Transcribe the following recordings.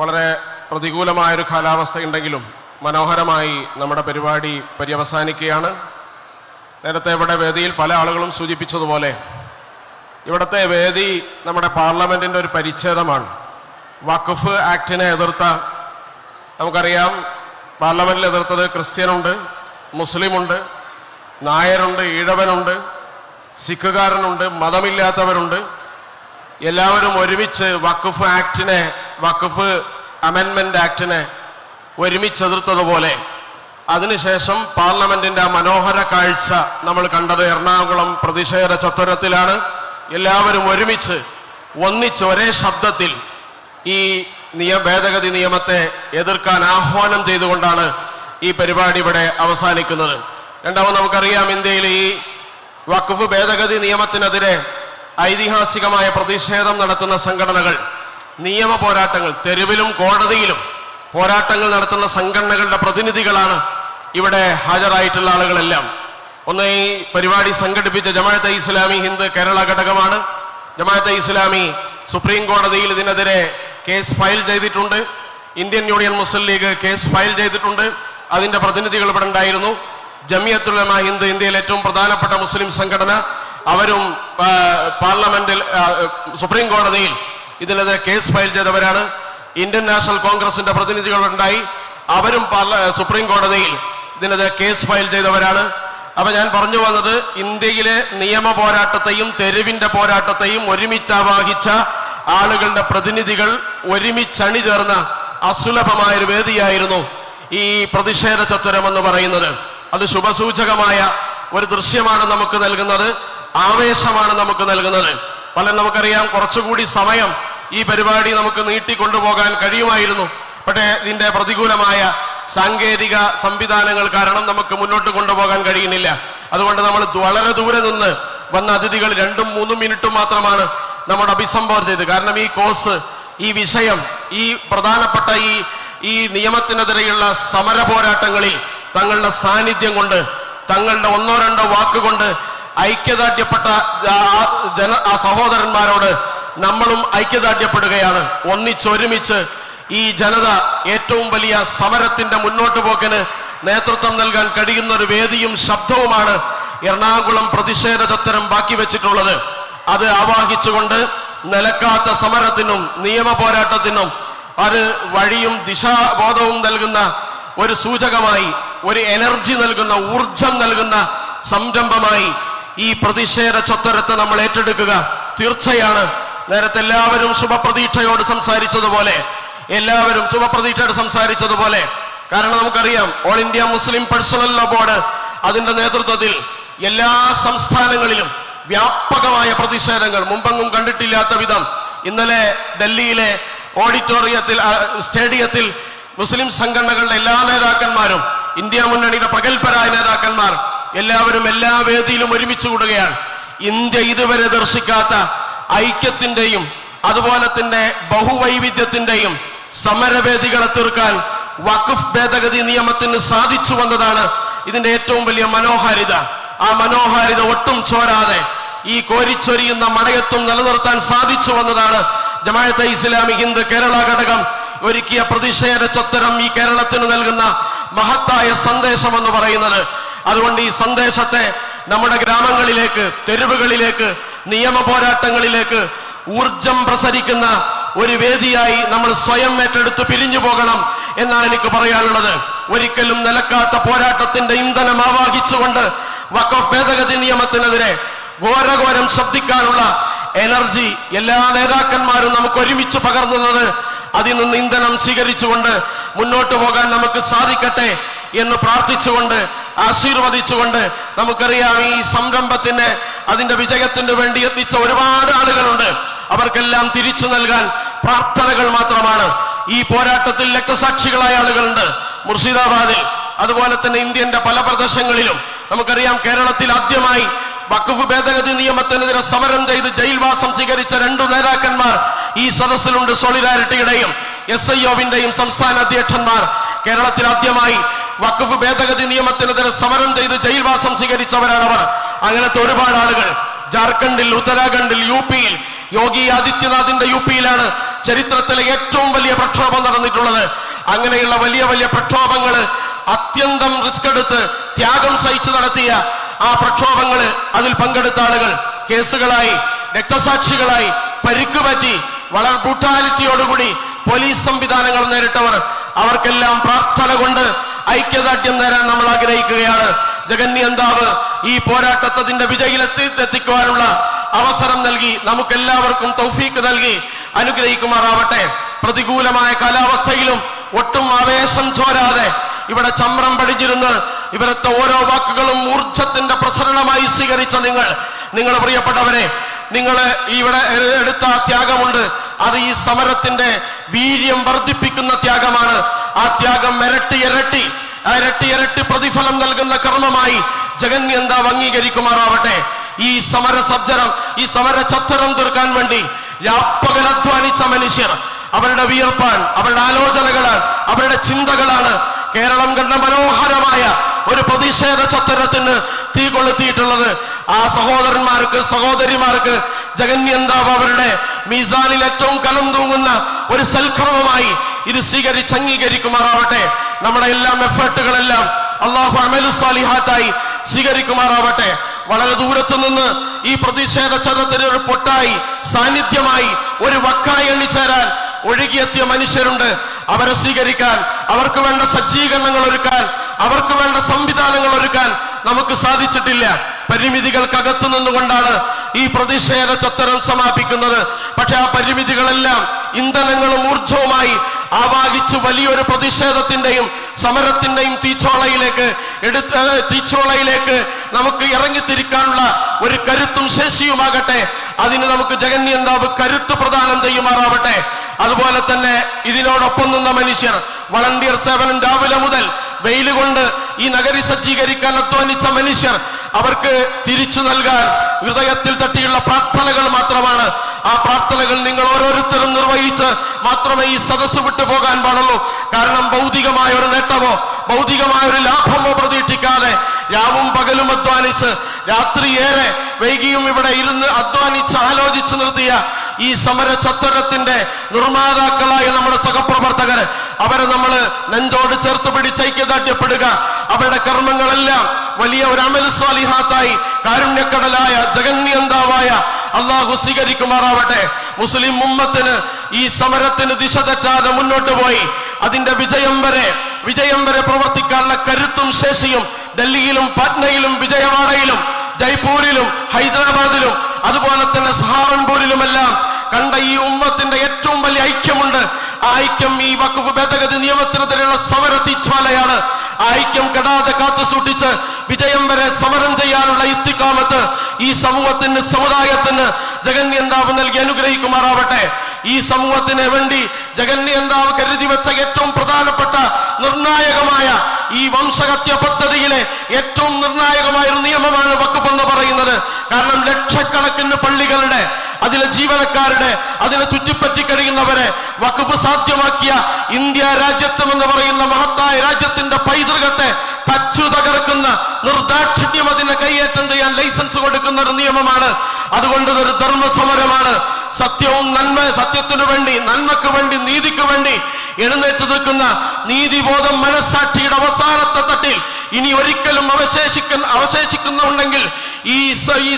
വളരെ പ്രതികൂലമായൊരു കാലാവസ്ഥയുണ്ടെങ്കിലും മനോഹരമായി നമ്മുടെ പരിപാടി പര്യവസാനിക്കുകയാണ്. നേരത്തെ ഇവിടെ വേദിയിൽ പല ആളുകളും സൂചിപ്പിച്ചതുപോലെ ഇവിടുത്തെ വേദി നമ്മുടെ പാർലമെന്റിന്റെ ഒരു പരിച്ഛേദമാണ്. വഖഫ് ആക്ടിനെ എതിർത്ത നമുക്കറിയാം പാർലമെന്റിൽ എതിർത്തത് ക്രിസ്ത്യനുണ്ട് മുസ്ലിമുണ്ട് നായരുണ്ട് ഈഴവനുണ്ട് സിഖുകാരനുണ്ട് മതമില്ലാത്തവരുണ്ട്. എല്ലാവരും ഒരുമിച്ച് വഖഫ് ആക്ടിനെ വഖഫ് അമെൻമെന്റ് ആക്ടിനെ ഒരുമിച്ച് എതിർത്തതുപോലെ അതിനുശേഷം പാർലമെന്റിന്റെ മനോഹര കാഴ്ച നമ്മൾ കണ്ടത് എറണാകുളം പ്രതിഷേധ ചത്വരത്തിലാണ്. എല്ലാവരും ഒരുമിച്ച് ഒന്നിച്ച് ഒരേ ശബ്ദത്തിൽ ഈ നിയ ഭേദഗതി നിയമത്തെ എതിർക്കാൻ ആഹ്വാനം ചെയ്തുകൊണ്ടാണ് ഈ പരിപാടി ഇവിടെ അവസാനിക്കുന്നത്. രണ്ടാമത് നമുക്കറിയാം ഇന്ത്യയിൽ ഈ വഖഫ് ഭേദഗതി നിയമത്തിനെതിരെ ഐതിഹാസികമായ പ്രതിഷേധം നടത്തുന്ന സംഘടനകൾ നിയമ പോരാട്ടങ്ങൾ തെരുവിലും കോടതിയിലും പോരാട്ടങ്ങൾ നടത്തുന്ന സംഘടനകളുടെ പ്രതിനിധികളാണ് ഇവിടെ ഹാജരായിട്ടുള്ള ആളുകളെല്ലാം. ഒന്ന് ഈ പരിപാടി സംഘടിപ്പിച്ച ജമാഅത്തെ ഇസ്ലാമി ഹിന്ദ് കേരള ഘടകമാണ്. ജമാഅത്തെ ഇസ്ലാമി സുപ്രീം കോടതിയിൽ ഇതിനെതിരെ കേസ് ഫയൽ ചെയ്തിട്ടുണ്ട്. Indian Union Muslim League case file ചെയ്തിട്ടുണ്ട്. അതിന്റെ പ്രതിനിധികൾ ഇവിടെ ഉണ്ടായിരുന്നു. ജമിയത്തുലമ ഹിന്ദ് ഇന്ത്യയിലെ ഏറ്റവും പ്രധാനപ്പെട്ട മുസ്ലിം സംഘടന. അവരും പാർലമെന്റിൽ സുപ്രീം കോടതിയിൽ ഇതിനെതിരെ കേസ് ഫയൽ ചെയ്തവരാണ് ഇന്ത്യൻ നാഷണൽ കോൺഗ്രസിന്റെ പ്രതിനിധികൾ ഉണ്ടായി അവരും സുപ്രീം കോടതിയിൽ ഇതിനെതിരെ കേസ് ഫയൽ ചെയ്തവരാണ്. അപ്പൊ ഞാൻ പറഞ്ഞു വന്നത് ഇന്ത്യയിലെ നിയമ പോരാട്ടത്തെയും തെരുവിന്റെ പോരാട്ടത്തെയും ഒരുമിച്ച് ആവാഹിച്ച ആളുകളുടെ പ്രതിനിധികൾ ഒരുമിച്ച് ചേർന്ന അസുലഭമായൊരു വേദിയായിരുന്നു ഈ പ്രതിഷേധ ചത്വരം എന്ന് പറയുന്നത്. അത് ശുഭസൂചകമായ ഒരു ദൃശ്യമാണ് നമുക്ക് നൽകുന്നത്. ആവേശമാണ് നമുക്ക് നൽകുന്നത്. പല നമുക്കറിയാം കുറച്ചുകൂടി സമയം ഈ പരിപാടി നമുക്ക് നീട്ടിക്കൊണ്ടുപോകാൻ കഴിയുമായിരുന്നു. പക്ഷേ ഇതിന്റെ പ്രതികൂലമായ സാങ്കേതിക സംവിധാനങ്ങൾ കാരണം നമുക്ക് മുന്നോട്ട് കൊണ്ടുപോകാൻ കഴിയുന്നില്ല. അതുകൊണ്ട് നമ്മൾ വളരെ ദൂരെ നിന്ന് വന്ന അതിഥികൾ രണ്ടും മൂന്നും മിനിറ്റും മാത്രമാണ് നമ്മൾ അഭിസംബോധന ചെയ്തത്. കാരണം ഈ കോഴ്സ് ഈ വിഷയം ഈ പ്രധാനപ്പെട്ട ഈ ഈ നിയമത്തിനെതിരെയുള്ള സമര പോരാട്ടങ്ങളിൽ തങ്ങളുടെ സാന്നിധ്യം കൊണ്ട് തങ്ങളുടെ ഒന്നോ രണ്ടോ വാക്കുകൊണ്ട് ഐക്യദാർഢ്യപ്പെട്ട ആ സഹോദരന്മാരോട് നമ്മളും ഐക്യദാർഢ്യപ്പെടുകയാണ്. ഒന്നിച്ചൊരുമിച്ച് ഈ ജനത ഏറ്റവും വലിയ സമരത്തിന്റെ മുന്നോട്ട് പോക്കിന് നേതൃത്വം നൽകാൻ കഴിയുന്ന ഒരു വേദിയും ശബ്ദവുമാണ് എറണാകുളം പ്രതിഷേധ ചത്തരം ബാക്കി വെച്ചിട്ടുള്ളത്. അത് ആവാഹിച്ചുകൊണ്ട് നിലക്കാത്ത സമരത്തിനും നിയമ പോരാട്ടത്തിനും അത് വഴിയും ദിശാബോധവും നൽകുന്ന ഒരു സൂചകമായി ഒരു എനർജി നൽകുന്ന ഊർജം നൽകുന്ന സംരംഭമായി ഈ പ്രതിഷേധ ചത്വരത്തെ നമ്മൾ ഏറ്റെടുക്കുക. തീർച്ചയാണ് നേരത്തെ എല്ലാവരും ശുഭപ്രതീക്ഷയോട് സംസാരിച്ചതുപോലെ എല്ലാവരും ശുഭപ്രതീക്ഷയോട് സംസാരിച്ചതുപോലെ. കാരണം നമുക്കറിയാം all India Muslim personal law board അതിന്റെ നേതൃത്വത്തിൽ എല്ലാ സംസ്ഥാനങ്ങളിലും വ്യാപകമായ പ്രതിഷേധങ്ങൾ മുമ്പെങ്ങും കണ്ടിട്ടില്ലാത്ത വിധം ഇന്നലെ ഡൽഹിയിലെ ഓഡിറ്റോറിയത്തിൽ സ്റ്റേഡിയത്തിൽ മുസ്ലിം സംഘടനകളുടെ എല്ലാ നേതാക്കന്മാരും ഇന്ത്യ മുന്നണിയുടെ പ്രഗത്ഭരായ നേതാക്കന്മാർ എല്ലാവരും എല്ലാ വേദിയിലും ഒരുമിച്ച് കൂടുകയാണ്. ഇന്ത്യ ഇതുവരെ ദർശിക്കാത്ത ഐക്യത്തിന്റെയും അതുപോലെ തന്നെ ബഹുവൈവിധ്യത്തിന്റെയും സമരവേദികളെ തീർക്കാൻ വഖഫ് ഭേദഗതി നിയമത്തിന് സാധിച്ചു വന്നതാണ് ഇതിന്റെ ഏറ്റവും വലിയ മനോഹാരിത. ആ മനോഹാരിത ഒട്ടും ചോരാതെ ഈ കോരിച്ചൊരിയുന്ന മടയത്വം നിലനിർത്താൻ സാധിച്ചു വന്നതാണ്. ജമാഅത്തെ ഇസ്ലാമി ഹിന്ദ് കേരള ഘടകം ഒരുക്കിയ പ്രതിഷേധ ചത്തരം ഈ കേരളത്തിന് നൽകുന്ന മഹത്തായ സന്ദേശം എന്ന് പറയുന്നത്. അതുകൊണ്ട് ഈ സന്ദേശത്തെ നമ്മുടെ ഗ്രാമങ്ങളിലേക്ക് തെരുവുകളിലേക്ക് നിയമ പോരാട്ടങ്ങളിലേക്ക് ഊർജം പ്രസരിക്കുന്ന ഒരു വേദിയായി നമ്മൾ സ്വയം ഏറ്റെടുത്ത് പിരിഞ്ഞു പോകണം എന്നാണ് എനിക്ക് പറയാനുള്ളത്. ഒരിക്കലും നിലക്കാത്ത പോരാട്ടത്തിന്റെ ഇന്ധനം ആവാഹിച്ചുകൊണ്ട് വഖഫ് ഭേദഗതി നിയമത്തിനെതിരെ ഘോരഘോരം ശബ്ദിക്കാനുള്ള എനർജി എല്ലാ നേതാക്കന്മാരും നമുക്ക് ഒരുമിച്ച് പകർന്നുന്നത് അതിൽ നിന്ന് ഇന്ധനം സ്വീകരിച്ചുകൊണ്ട് മുന്നോട്ട് പോകാൻ നമുക്ക് സാധിക്കട്ടെ എന്ന് പ്രാർത്ഥിച്ചുകൊണ്ട് ആശീർവദിച്ചുകൊണ്ട് നമുക്കറിയാം ഈ സംരംഭത്തിന് അതിന്റെ വിജയത്തിന് വേണ്ടി എത്തിച്ച ഒരുപാട് ആളുകളുണ്ട്. അവർക്കെല്ലാം തിരിച്ചു നൽകാൻ പ്രാർത്ഥനകൾ മാത്രമാണ്. ഈ പോരാട്ടത്തിൽ രക്തസാക്ഷികളായ ആളുകളുണ്ട്. മുർഷിദാബാദിൽ അതുപോലെ തന്നെ ഇന്ത്യന്റെ പല പ്രദേശങ്ങളിലും. നമുക്കറിയാം കേരളത്തിൽ ആദ്യമായി വഖഫ് ഭേദഗതി നിയമത്തിനെതിരെ സമരം ചെയ്ത് ജയിൽവാസം സ്വീകരിച്ച രണ്ടു നേതാക്കന്മാർ ഈ സദസ്സിലുണ്ട്. സോളിഡാരിറ്റിയുടെയും എസ് ഐ ഒവിന്റെയും സംസ്ഥാന അധ്യക്ഷന്മാർ. കേരളത്തിൽ ആദ്യമായി വഖഫ് ഭേദഗതി നിയമത്തിനെതിരെ സമരം ചെയ്ത് ജയിൽവാസം സ്വീകരിച്ചവരാണ് അവർ. അങ്ങനത്തെ ഒരുപാട് ആളുകൾ. ജാർഖണ്ഡിൽ ഉത്തരാഖണ്ഡിൽ യു പിയിൽ യോഗി ആദിത്യനാഥിന്റെ യു പിയിലാണ് ചരിത്രത്തിലെ ഏറ്റവും വലിയ പ്രക്ഷോഭം നടന്നിട്ടുള്ളത്. അങ്ങനെയുള്ള വലിയ വലിയ പ്രക്ഷോഭങ്ങൾ അത്യന്തം റിസ്ക് എടുത്ത് ത്യാഗം സഹിച്ചു നടത്തിയ ആ പ്രക്ഷോഭങ്ങൾ അതിൽ പങ്കെടുത്ത ആളുകൾ കേസുകളായി രക്തസാക്ഷികളായി പരിക്ക് പറ്റി വളരെ ബ്രൂട്ടാലിറ്റിയോടുകൂടി പോലീസ് സംവിധാനങ്ങൾ നേരിട്ടവർ. അവർക്കെല്ലാം പ്രാർത്ഥന കൊണ്ട് ഐക്യദാർഢ്യം നേരാൻ നമ്മൾ ആഗ്രഹിക്കുകയാണ്. ജഗന്യന്താവ് ഈ പോരാട്ടത്തിന്റെ വിജയിലെത്തി എത്തിക്കുവാനുള്ള അവസരം നൽകി നമുക്കെല്ലാവർക്കും തൗഫീക്ക് നൽകി അനുഗ്രഹിക്കുമാറാവട്ടെ. പ്രതികൂലമായ കാലാവസ്ഥയിലും ഒട്ടും ആവേശം ചോരാതെ ഇവിടെ ചമ്രം പടിഞ്ഞിരുന്ന് ഇവരത്തെ ഓരോ വാക്കുകളും ഊർജത്തിന്റെ പ്രസരണമായി സ്വീകരിച്ച നിങ്ങൾ നിങ്ങൾ പ്രിയപ്പെട്ടവരെ നിങ്ങൾ ഇവിടെ എടുത്ത ത്യാഗമുണ്ട്. അത് ഈ സമരത്തിന്റെ വീര്യം വർദ്ധിപ്പിക്കുന്ന ഇരട്ടി ഇരട്ടി ഇരട്ടി പ്രതിഫലം നൽകുന്ന കർമ്മമായി ജഗന്യന്താവ് അംഗീകരിക്കുമാറാവട്ടെ? ഈ സമര സബ്ജരം ഈ സമര ചത്വരം തീർക്കാൻ വേണ്ടി രാപ്പകൽ അധ്വാനിച്ച മനുഷ്യർ അവരുടെ വിയർപ്പാൻ അവരുടെ ആലോചനകളാണ് അവരുടെ ചിന്തകളാണ് കേരളം കണ്ട മനോഹരമായ ഒരു പ്രതിഷേധ ചത്തരത്തിന് കൊളുത്തിയിട്ടുള്ളത് ആ സഹോദരന്മാർക്ക് സഹോദരിമാർക്ക് ജഗന്യന്താവ് അവരുടെ മീസാനിൽ ഏറ്റവും കലം തൂങ്ങുന്ന ഒരു സൽക്രമമായി ഇത് സ്വീകരിച്ച് അംഗീകരിക്കുമാറാവട്ടെ. നമ്മുടെ എല്ലാം എഫേർട്ടുകളെല്ലാം അള്ളാഹു അമലു സാലിഹാത്തായി സ്വീകരിക്കുമാറാവട്ടെ. വളരെ ദൂരത്തു നിന്ന് ഈ പ്രതിഷേധ ചതത്തിന് ഒരു പൊട്ടായി സാന്നിധ്യമായി ഒരു വക്കായി എണ്ണിച്ചേരാൻ ഒഴുകിയെത്തിയ മനുഷ്യരുണ്ട്. അവരെ സ്വീകരിക്കാൻ അവർക്ക് വേണ്ട സജ്ജീകരണങ്ങൾ ഒരുക്കാൻ അവർക്ക് വേണ്ട സംവിധാനങ്ങൾ ഒരുക്കാൻ നമുക്ക് സാധിച്ചിട്ടില്ല. പരിമിതികൾക്കകത്തു നിന്നുകൊണ്ടാണ് ഈ പ്രതിഷേധ ചത്തരം സമാപിക്കുന്നത്. പക്ഷെ ആ പരിമിതികളെല്ലാം ഇന്ധനങ്ങളും ഊർജവുമായി ആവാഹിച്ച് വലിയൊരു പ്രതിഷേധത്തിന്റെയും സമരത്തിന്റെയും തീച്ചോളയിലേക്ക് എടുത്ത് തീച്ചോളയിലേക്ക് നമുക്ക് ഇറങ്ങിത്തിരിക്കാനുള്ള ഒരു കരുത്തും ശേഷിയുമാകട്ടെ. അതിന് നമുക്ക് ജഗന്യന്താവ് കരുത്ത് പ്രദാനം ചെയ്യുമാറാവട്ടെ. അതുപോലെ തന്നെ ഇതിനോടൊപ്പം നിന്ന മനുഷ്യർ വളണ്ടിയർ സേവനം രാവിലെ മുതൽ വെയിൽ കൊണ്ട് ഈ നഗരി സജ്ജീകരിക്കാൻ അധ്വാനിച്ച മനുഷ്യർ അവർക്ക് തിരിച്ചു നൽകാൻ ഹൃദയത്തിൽ തട്ടിയുള്ള പ്രാർത്ഥനകൾ മാത്രമാണ്. ആ പ്രാർത്ഥനകൾ നിങ്ങൾ ഓരോരുത്തരും നിർവഹിച്ച് മാത്രമേ ഈ സദസ്സ് വിട്ടു പോകാൻ പാടുള്ളൂ. കാരണം ഭൗതികമായ ഒരു നേട്ടമോ ഭൗതികമായ ഒരു ലാഭമോ പ്രതീക്ഷിക്കാതെ രാവും പകലും അധ്വാനിച്ച് ഏറെ വൈകിയും ഇവിടെ ഇരുന്ന് അധ്വാനിച്ച് ആലോചിച്ച് നിർത്തിയ ഈ സമര ചത്വരത്തിന്റെ നിർമ്മാതാക്കളായ നമ്മുടെ സഹപ്രവർത്തകർ അവരെ നമ്മൾ നെഞ്ചോട് ചേർത്ത് പിടിച്ച് ഐക്യദാർഢ്യപ്പെടുക. അവരുടെ കർമ്മങ്ങളെല്ലാം വലിയ ഒരു അമൽ സ്വാലിഹാത്തായി കാരുണ്യക്കടലായ ജഗന്യന്താവായ അള്ളാഹു സ്വീകരിക്കുമാറാവട്ടെ. മുസ്ലിം ഉമ്മത്തിന് ഈ സമരത്തിന് ദിശ തെറ്റാതെ മുന്നോട്ട് പോയി. അതിന്റെ വിജയം വരെ വിജയം വരെ പ്രവർത്തിക്കാനുള്ള കരുത്തും ശേഷിയും ഡൽഹിയിലും പാറ്റ്നയിലും വിജയവാഡയിലും ജയ്പൂരിലും ഹൈദരാബാദിലും അതുപോലെ തന്നെ സഹാറൻപൂരിലുമെല്ലാം കണ്ട ഈ ഉമ്മത്തിന്റെ ഏറ്റവും വലിയ ഐക്യമുണ്ട്. ഐക്യം ഈ വഖഫ് ഭേദഗതി നിയമത്തിനെതിരെയുള്ള സമര തീജ്വാലയാണ്. ഐക്യം കെടാതെ കാത്തു സൂക്ഷിച്ച് വിജയം വരെ സമരം ചെയ്യാനുള്ള ഇസ്തിക്കാമത്ത് ഈ സമൂഹത്തിന് സമുദായത്തിന് ജഗന്യന്താവ് നൽകി അനുഗ്രഹിക്കുമാറാവട്ടെ. ഈ സമൂഹത്തിന് വേണ്ടി ജഗന്യന്താവ് കരുതി വെച്ച ഏറ്റവും പ്രധാനപ്പെട്ട നിർണായകമായ ഈ വംശഹത്യ പദ്ധതിയിലെ ഏറ്റവും നിർണായകമായ ഒരു നിയമമാണ് വഖഫ് എന്ന് പറയുന്നത്. കാരണം ലക്ഷക്കണക്കിന് പള്ളികളുടെ അതിലെ ജീവനക്കാരുടെ അതിനെ ചുറ്റിപ്പറ്റി വഖഫ് സാധ്യമാക്കിയ ഇന്ത്യ രാജ്യത്വം എന്ന് പറയുന്ന മഹത്തായ രാജ്യത്തിന്റെ പൈതൃകത്തെ തച്ചു തകർക്കുന്ന നിർദാക്ഷിണ്യം അതിനെ കൈയേറ്റം ചെയ്യാൻ ലൈസൻസ് കൊടുക്കുന്ന ഒരു നിയമമാണ്. അതുകൊണ്ട് ഇതൊരു ധർമ്മസമരമാണ്. സത്യവും നന്മ സത്യത്തിനു വേണ്ടി നന്മക്ക് വേണ്ടി നീതിക്ക് വേണ്ടി എഴുന്നേറ്റ് നിൽക്കുന്ന നീതിബോധം മനസ്സാക്ഷിയുടെ അവസാനത്തെ തട്ടിൽ ഇനി ഒരിക്കലും അവശേഷിക്കുന്ന അവശേഷിക്കുന്നുണ്ടെങ്കിൽ ഈ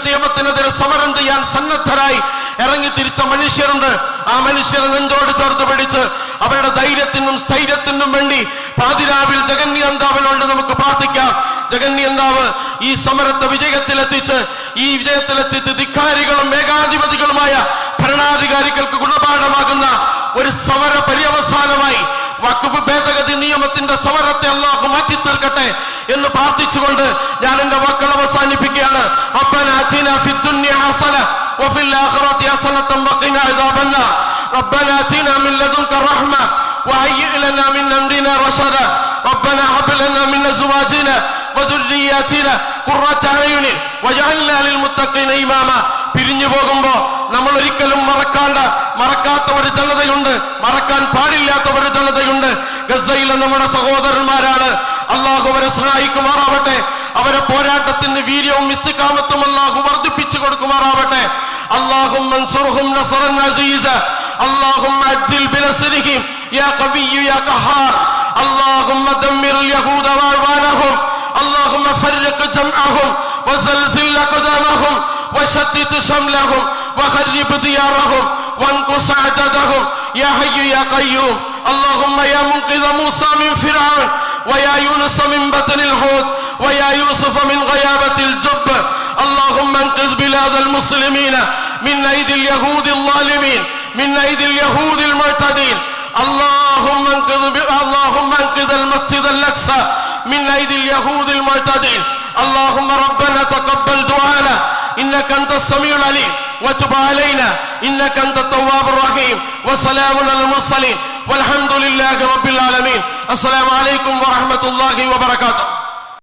നിയമത്തിനെതിരെ സമരം ചെയ്യാൻ സന്നദ്ധരായി ഇറങ്ങി തിരിച്ച മനുഷ്യരുണ്ട്. ആ മനുഷ്യരെ നെഞ്ചോട് ചേർത്ത് പിടിച്ച് അവരുടെ ധൈര്യത്തിനും സ്ഥൈര്യത്തിനും വേണ്ടി പാതിരാവിൽ ജഗന്നിയന്താവിനോട് നമുക്ക് പ്രാർത്ഥിക്കാം. ജഗന്യന്താവ് ഈ സമരത്തെ വിജയത്തിലെത്തിച്ച് ഈ വിജയത്തിലെത്തിച്ച് ധിക്കാരികളും ഏകാധിപതികളുമായ ഭരണാധികാരികൾക്ക് ഗുണപാഠമാകുന്ന ഒരു സമര പര്യവസാനമായി വഖഫ് ഭേദഗതി നിയമത്തിന്റെ സമരത്തെ അള്ളാഹു മാറ്റി തീർക്കട്ടെ എന്ന് പ്രാർത്ഥിച്ചുകൊണ്ട് ഞാൻ എന്റെ വാക്കുകൾ അവസാനിപ്പിക്കുകയാണ്. അപ്പന അച്ഛന ഫിദ്ദുന്യ ഹസന. وفي الآخرة حسنة وقنا عذاب النار ربنا آتنا من لدنك رحمة وهيئ لنا من أمرنا رشدا ربنا هب لنا من أزواجنا وذرياتنا قرة أعين وجعلنا للمتقين إماما പിരിഞ്ഞു പോകുമ്പോ നമ്മൾ ഒരിക്കലും മറക്കാണ്ട മറക്കാത്ത ഒരു ജനതയുണ്ട് മറക്കാൻ പാടില്ലാത്ത ഒരു ജനതയുണ്ട് ഗസയിലെ നമ്മുടെ സഹോദരന്മാരാണ് അള്ളാഹു അവരെ സഹായിക്കുമാറാവട്ടെ അവരെ പോരാട്ടത്തിന് വീര്യവും ഇസ്തിക്കാമത്തും അള്ളാഹു വർദ്ധിപ്പിച്ചു وانصرهم نصرا عزيزا. اللهم عجل بنصرهم. يا قبي يا قهار. اللهم دمر اليهود وعوانهم اللهم فرق جمعهم. وزلزل قدامهم وشتت شملهم. وخرب ديارهم. وانقص عددهم يا حي يا قيوم. اللهم يا منقذ موسى من فرعون. ويا يونس من بطن الحوت. ويا يوسف من غيابة الجب. اللهم انقذ بلاد المسلمين. من أيدي اليهود الظالمين من أيدي اليهود المعتدين. اللهم انقذ. اللهم انقذ المسجد الأقصى من أيدي اليهود المعتدين. اللهم ربنا تقبل دعانا. إنك أنت السميع العليم. وتب علينا. إنك أنت التواب الرحيم. وسلام على المرسلين. والحمد لله رب العالمين. السلام عليكم ورحمة الله وبركاته.